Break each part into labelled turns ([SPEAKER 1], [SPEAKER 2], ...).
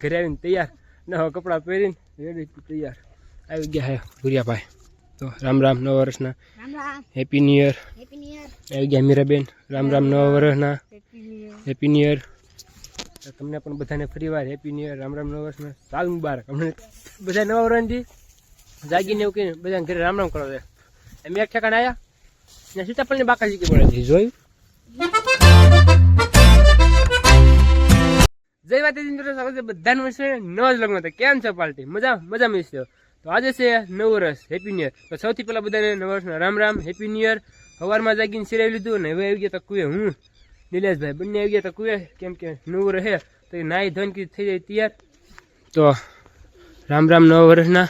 [SPEAKER 1] ઘરે આવીને તૈયાર નવા કપડાં પહેરીને રેડી તૈયાર. આવી ગયા હે ભૂરિયાભાઈ. તો રામ રામ નવા વર્ષના. હેપી ન્યુ યર આવી ગયા મીરાબેન. રામ રામ નવા વર્ષના.
[SPEAKER 2] હેપી ન્યુ યર
[SPEAKER 1] તમને પણ બધાને ફરી વાર happy new year Ram Ram નવા વર્ષના. સાલ મુબારક. અમને બધા નવા વર્ષથી જાગીને એવું કહીને બધાને ઘરે રામ રામ કરો છે. એમ એક ઠેકાણે આવ્યા ને સીતાફળની બાકા શીખી પડે છે. જોયું? જય માતાજી મિત્રો, સ્વાગત છે બધાનું છે નવા જ લગ્ન કેમ છે પાર્ટી? મજા મજા મિલશે તો આજે છે નવું વર્ષ હેપી ન્યુ તો સૌથી પહેલાં બધાને નવા વર્ષના Ram Ram happy new year સવારમાં જાગીને સિરાવી લીધું ને હવે આવી ગયા તો કુએ હું, નિલેશભાઈ. બંને આવી ગયા તો કુએ કેમ કે નવું રહે, તો એ ધન ધોન થઈ જાય તૈયાર. તો રામ રામ નવા વર્ષના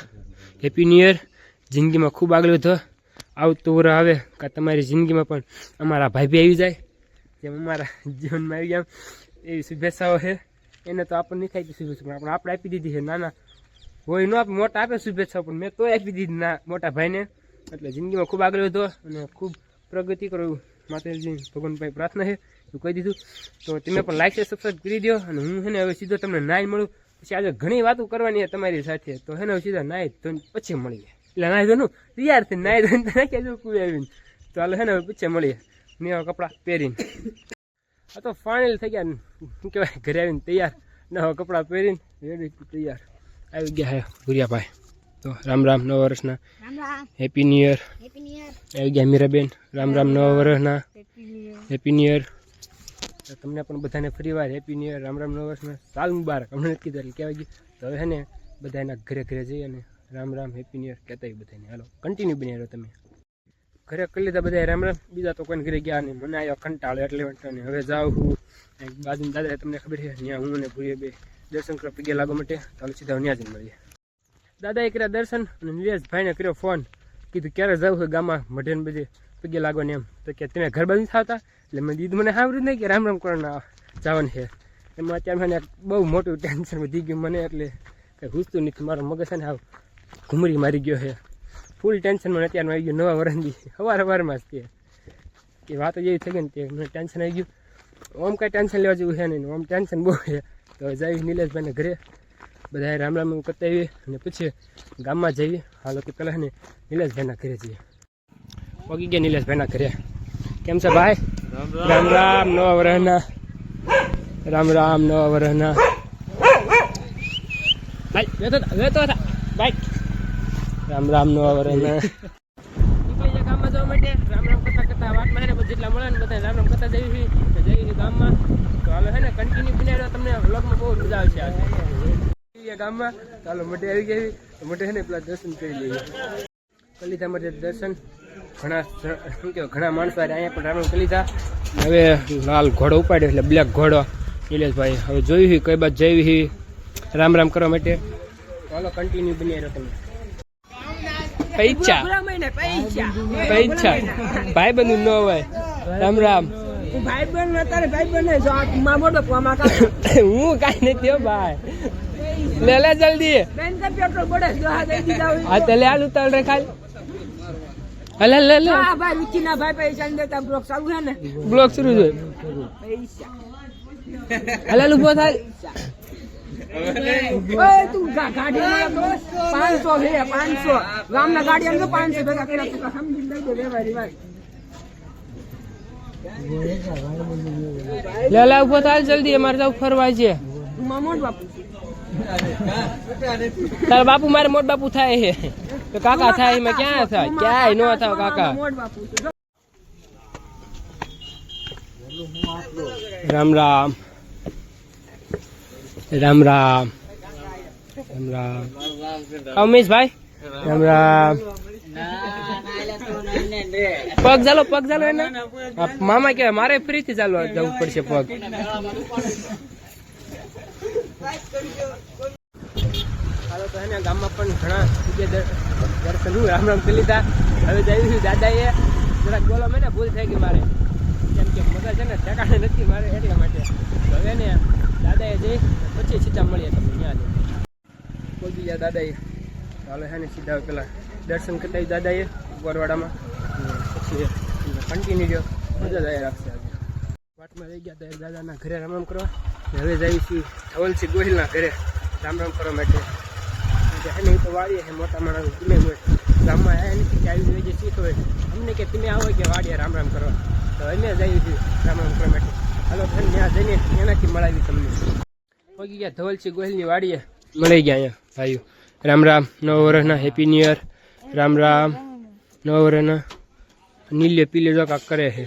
[SPEAKER 1] હેપી ન્યુ યર જિંદગીમાં ખૂબ આગળ વધો. આવતું વર આવે, કાં તમારી જિંદગીમાં પણ અમારા ભાઈ બી આવી જાય. જેમ અમારા જીવનમાં આવી ગયા એવી શુભેચ્છાઓ છે. એને તો આપણને નહીં ખાઈ શુભેચ્છા, પણ આપણે આપણે આપી દીધી છે. નાના હોય ન આપે, મોટા આપે શુભેચ્છા, પણ મેં તો આપી દીધી ના, મોટા ભાઈને. એટલે જિંદગીમાં ખૂબ આગળ વધો અને ખૂબ પ્રગતિ કરો માતાજી ભગવાન ભાઈ પ્રાર્થના છે. એવું કહી દીધું. તો તમે પણ લાઈક છે સબસ્ક્રાઈબ કરી દો અને હું છે ને હવે સીધો તમને નાઈ મળું. પછી આજે ઘણી વાતો કરવાની છે તમારી સાથે. તો હે ને હવે સીધા નાઈ ધોઈને પછી મળીએ. એટલે નાઈ ધોનું, તૈયાર થઈને નાઈ ધોઈને નાખી દઉં કુવે આવીને. હાલો હે ને હવે પછી મળીએ. નવા કપડાં પહેરીને. આ તો ફાઇનલ થઈ ગયા. શું કહેવાય? ઘરે આવીને તૈયાર. નવા કપડાં પહેરીને રેડી તૈયાર. આવી ગયા હે ભૂરિયાભાઈ. તો રામ રામ નવા વર્ષના. હેપી ન્યુ યર આવી ગયા મીરાબેન. રામ રામ નવા વર્ષના.
[SPEAKER 2] હેપી ન્યુ યર
[SPEAKER 1] તમને પણ બધાને ફરી વાર happy new year Ram Ram નવા વર્ષના. સાલ મુબારક. હમણાં નથી કીધું એટલે કહેવાય ગયું. તો હવે છે ને બધા એના ઘરે ઘરે જઈ અને Ram Ram happy new year કહેતા બધાને. હાલો કન્ટિન્યુ બની રહ્યો તમે. ઘરે કરી લીધા બધા રામ રામ. બીજા તો કોઈને ઘરે ગયા નહીં. મને આવ્યો કંટાળો એટલે નહીં. હવે જાઉં હું. બાજુ દાદા તમને ખબર છે, ત્યાં હું અને ભૂરીએ બે દર્શન કરવા પગે લાગવા માટે. ચાલો સીધા ત્યાં જ મળીએ. દાદાએ કર્યા દર્શન અને નિલેશભાઈને કર્યો ફોન. કીધું, ક્યારે જવું છે ગામમાં? મઢેન બધે પગે લાગવાની એમ. તો કે, તમે ઘર બંધ થતા એટલે મેં દીધું, મને સાંભળ્યું નહીં કે રામ રામ કરવાના જવાનું છે. એમાં અત્યારે મને બહુ મોટું ટેન્શન વધી ગયું મને એટલે કંઈ ઘૂસતું નથી. મારો મગજ છે ને આવું ઘુમરી મારી ગયો છે. ફૂલ ટેન્શન મને અત્યારમાં આવી ગયું નવા વરંદી સવાર સવારમાં જ કે એ વાત જ એવી થઈ ગઈ ને તે મને ટેન્શન આવી ગયું. ઓમ કાંઈ ટેન્શન લેવા જેવું છે નહીં. ઓમ ટેન્શન બહુ છે. તો જઈ નિલેશભાઈને ઘરે. બધા રામ રામ કરતા આવીએ અને પછી ગામમાં જઈએ. હાલો કે પહેલાં ને નિલેશભાઈના ઘરે જઈએ. પગી ગયા નિલેશભાઈના ઘરે. કેમ છે ભાઈ? રામ રામ. નવા વરહના રામ રામ નવા વરહના ભાઈ વેતો વેતો થા રામ રામ આવરે ને. નીકળી જાય ગામમાં જવા માટે. રામ રામ કથા કરતા વાટમાં હે ને જેટલા મળે ને બધા રામ રામ કથા જઈએ છીએ. તો જઈએ ગામમાં. તો હાલો હે ને કન્ટિન્યુ બનાવ્યો તમને. વ્લોગમાં બહુ મજા આવશે આજે ગામમાં. ચાલો મોટે આવી ગઈ. મોટે છે ને, પેલા દર્શન કરી લઈએ. કલિતા માટે દર્શન. ઘણા શું કહેવાય, ઘણા માણસો અહીંયા પણ રામ કલિતા હવે લાલ ઘોડો ઉપાડ્યો એટલે બ્લેક ઘોડો. નિલેશભાઈ, હવે જોયું છે, કઈ બાદ જઈ છે? રામ રામ કરવા માટે. ચાલો કન્ટિન્યુ બની રહ્યો તમે પૈસા પૈસા ભાઈ બંધ ન હોય. રામ રામ.
[SPEAKER 3] ભાઈ બન અત્યારે ભાઈ બહેન જો આ મોટો આમાં કા
[SPEAKER 1] હું કાઈ નથી હો ભાઈ. લે લે જલ્દી.
[SPEAKER 3] બેન કે પેટ્રોલ પડે જો આ દઈ દીધા હોય
[SPEAKER 1] હા તલે લે આલુ તળ રે ખાલી. હલે લે લે.
[SPEAKER 3] હા ભાઈ વિકીના ભાઈ પૈસા ને દેતા બ્લોક ચાલુ છે ને.
[SPEAKER 1] બ્લોક શરૂ છે.
[SPEAKER 3] પૈસા.
[SPEAKER 1] અલે ઊભો થાય.
[SPEAKER 3] ઓય તું ગા- ગાડી માં તો 500 છે 500 ગામના ગાડી આમ તો 500 ભેગા કર્યા તું સમજી લઈ દે વેવારી ભાઈ
[SPEAKER 1] લે લે ઊભો થાય જલ્દી અમારે જવું ફરવા છે
[SPEAKER 3] મામોદ બાપુ
[SPEAKER 1] તારા બાપુ મારે મોટ બાપુ થાય છે તો કાકા થાય એમાં ક્યાં થાય ક્યાંય ન થાય કાકા
[SPEAKER 3] મામોદ બાપુ છે.
[SPEAKER 1] રામ રામ રામ રામ રામ રામ અમીશભાઈ રામ રામ પગ ચાલો પગ ચાલો એને. મામા કે મારે ફ્રી થી જવું પડશે પગ. હાલો, તો એને ગામમાં પણ ઘણા દર્શન હું રામ રામ લીધા. હવે જઈ છું દાદાએ. જરાક બોલો મને, ભૂલ થઈ ગઈ મારે. કેમ કે મગજ છે ને, ઠેકાણે નથી મારે એટલા માટે. દાદાએ જઈ પછી સીધા મળીએ તમને ત્યાં જઈ પહોંચી ગયા દાદાએ. ચાલો હે ને સીધા પેલા દર્શન કરતા દાદાએ ગોરવાડામાં પછી કન્ટિન્યુ રહ્યો મજા જ આવ્યા રાખશે આજે. વાટમાં રહી ગયા હતા દાદાના ઘરે રામ રામ કરવા. હવે જઈએ છીએ ધવલસિંહ ગોહિલના ઘરે રામ રામ કરવા માટે. એને તો વાડીએ છે મોટા માણસ ગમે હોય. ગામમાં આવ્યા નથી કે આવી રીતે શીખ હોય. અમને કે તમે આવો કે વાડીએ રામ રામ કરવા. તો અમે જઈએ છીએ રામ રામ કરવા માટે. હાલો ભાઈ ત્યાં જઈને એનાથી મળાવી તમને. પગી ગયા ધવલસિંહ ગોહિલની વાડીએ મળી ગયા અહીંયા. ભાઈઓ રામ રામ નવ વર્ષના happy new year Ram Ram નવ વર્ષના નીલ્ય પીલે જો કાંક કરે છે.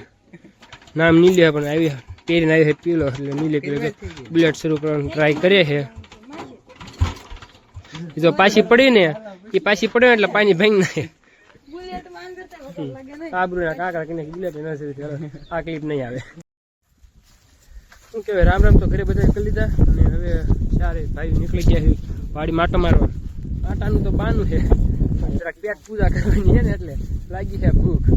[SPEAKER 1] નામ નીલ્ય પણ આવી પહેરીને આવી છે પીલો એટલે નીલે પીલે બુલેટ શરૂ કરવાનું ટ્રાય કરે છે. એ જો પાછી પડી ને એ પાછી પડે એટલે પાણી ભાંગી નાખે આબરૂ ના કાકા કે બુલેટ ન આ ક્લિપ નહીં આવે. શું કહેવાય, રામ રામ તો ઘરે બધા કરી લીધા અને હવે ચારે ભાઈ નીકળી ગયા છે વાડી માટો મારવા. આટાનું તો બાનું છે. જરાક પેટ પૂજા કરવાની છે ને એટલે લાગી છે ભૂખ.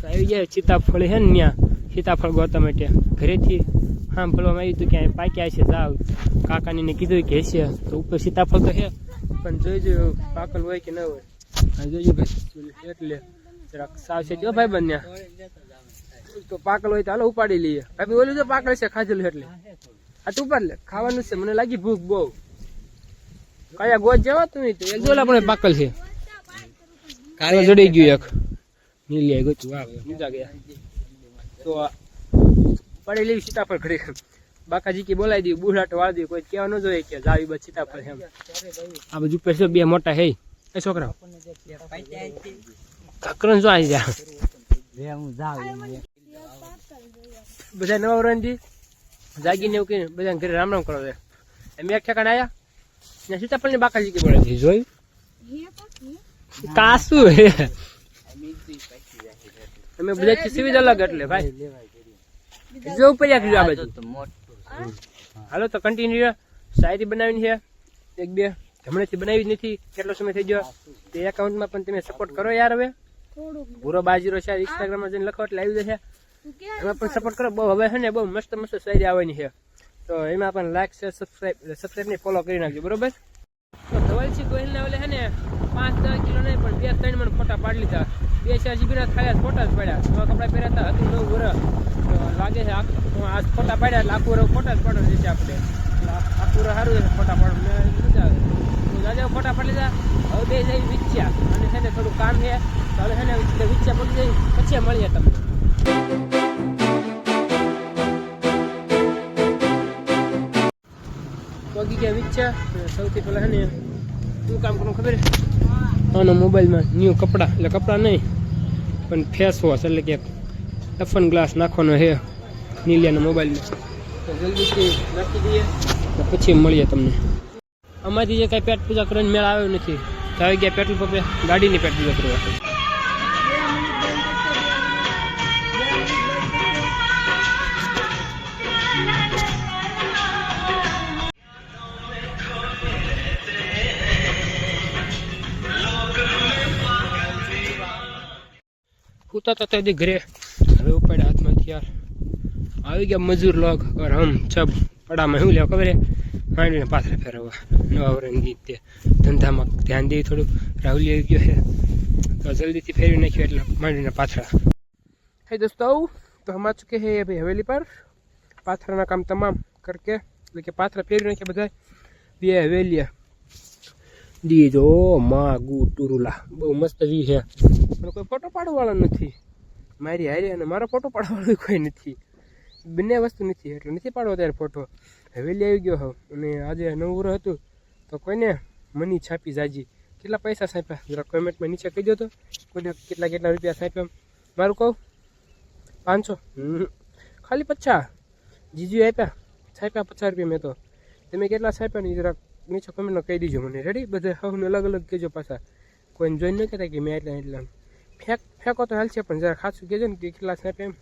[SPEAKER 1] તો આવી ગયા સીતાફળ છે ને ત્યાં. સીતાફળ ગોતા માટે ઘરેથી હા ફળવામાં આવ્યું હતું ક્યાંય પાક્યા છે જાવ કાકાની કીધું કે છે તો ઉપર સીતાફળ તો છે. પણ જોઈજો પાકલ હોય કે ન હોય. જોઈજો ભાઈ. એટલે જરાક સાવચેત જો ભાઈ બન્યા. તો પાકલ હોય તો હાલો ઉપાડી લઈએ. કાપી ઓલું તો પાકલ છે ખાધેલું એટલે. આ તું ઉપાડ લે. ખાવાનું છે મને લાગી ભૂખ બહુ. કયા ગોજ જવા તું નહીં તો? એક જોલા પણ પાકલ છે. કાલે જડી ગયું એક. નીલી આવી ગયું વાહ મજા ગયા. તો પડી લેવી સીતાફળ ઘરે બાકાજી કે બોલાવી દીધું બુઢાટ વાળ દીધું કોઈ કહેવા ન જોઈએ કે જાવી બસ સીતાફળ એમ. આ બાજુ પેસો બે મોટા હે. એ છોકરા કાકરણ જો આવી જા. બધા નવા વરણજી? જાગીને એવું કહીને બધા ઘરે રામ રામ કરો છે એમ એક ઠેકાણ આવ્યા ને સીતાફળની બાકાજી કે પડે જોયું?
[SPEAKER 2] હે પાકી
[SPEAKER 1] કાસુ હે. અમે બધા સુવિધા અલગ એટલે ભાઈ. જો ઉપર કર્યું આ બધું હાલો તો કન્ટિન્યુ શાયરી બનાવીને છે. એક બે. હમણાંથી બનાવી જ નથી. કેટલો સમય થઈ ગયો? તે એકાઉન્ટમાં પણ તમે સપોર્ટ કરો યાર હવે. પૂરો બાજીરો છે ઇન્સ્ટાગ્રામમાં જઈને લખો એટલે આવી જશે. એમાં પણ સપોર્ટ કરો. બહુ હવે છે ને બહુ મસ્ત મસ્ત શાયરી આવવાની છે. તો એમાં પણ લાઈક શેર સબસ્ક્રાઈબ સબસ્ક્રાઇબ ને ફોલો કરી નાખજો બરોબર? તો ધવલસિંહ ગોહિલના ઓલે છે ને પાંચ દસ કિલો નહીં પણ બે ત્રણ મણ ફોટા પાડી લીધા. બે ચાર જીબીના ખાલી ફોટા જ પાડ્યા. નવા કપડા પહેર્યા હતા નવું વર તો લાગે છે આ ફોટા પાડ્યા એટલે આખું વર ફોટા જ પાડો છે આપણે. આખું વર સારું છે ફોટા પાડવાનું મજા આવે. દાદા ફોટા પાડી લીધા. હવે બે જઈ વિચ્યા અને છે ને થોડું કામ છે. તો હવે છે ને વિચ્યા પડી જાય પછી મળીએ તમને. પગી ગયા વિચ્યા સૌથી પહેલા ને, શું કામ કરવું ખબર? આનો મોબાઈલમાં ન્યૂ કપડાં. એટલે કપડાં નહીં, પણ ફેસ વોશ એટલે કે ટફન ગ્લાસ નાખવાનો છે નીલિયાના મોબાઈલમાં. તો જલ્દીથી નાખી દઈએ પછી મળીએ તમને. આમાંથી જે કાંઈ પેટ પૂજા કરીને મેળ આવ્યો નથી. તો આવી ગયા પેટ્રોલ પંપે ગાડીની પેટ પૂજા કરવા. ઉતારતા તો હજી ઘરે. હવે ઉપાડ્યા હાથમાં યાર આવી ગયા મજૂર લોક. અર હમ છબ પડામાં શું લેવા ખબર માંડીને પાથરે ફેરવવા. નવા વરણ ગીત તે ધંધામાં ધ્યાન દે થોડું. રાહુલ આવી ગયો છે તો જલ્દીથી ફેરવી નાખ્યો એટલે માંડીને પાથરા. હે દોસ્તો, તો હમા ચૂકે હે ભાઈ હવેલી પર. પાથરાના કામ તમામ કરકે, એટલે કે પાથરા ફેરવી નાખ્યા બધા બે હવેલીયા દી જો મા ગુ ટુરુલા બહુ મસ્ત વી છે. પણ કોઈ ફોટો પાડવાવાળો નથી. મારી હારે અને મારો ફોટો પાડવાવાળો કોઈ નથી. બંને વસ્તુ નથી, એટલે નથી પાડવો ત્યારે ફોટો હવેલી આવી ગયો હોવ અને આજે નવું હતું, તો કોઈને મની છાપી જાજી. કેટલા પૈસા છાપ્યા? જરા કોમેન્ટમાં નીચે કહી દો તો. કોઈને કેટલા કેટલા રૂપિયા છાપ્યા મારું કહું? પાંચસો. ખાલી પચાસ. જીજુ આપ્યા. છાપ્યા પચાસ રૂપિયા મેં તો. તમે કેટલા છાપ્યા ને જરાક નીચે કમેન્ટમાં કહી દીજો મને. રેડી બધા હવને અલગ અલગ કહેજો પાછા. કોઈને જોઈને ન કહેતા કે મેં એટલા એટલા ફેંક ફેંકો તો હાલ છે, પણ જરા ખાસું કહેજો ને કે કેટલા સ્નેપ એમ.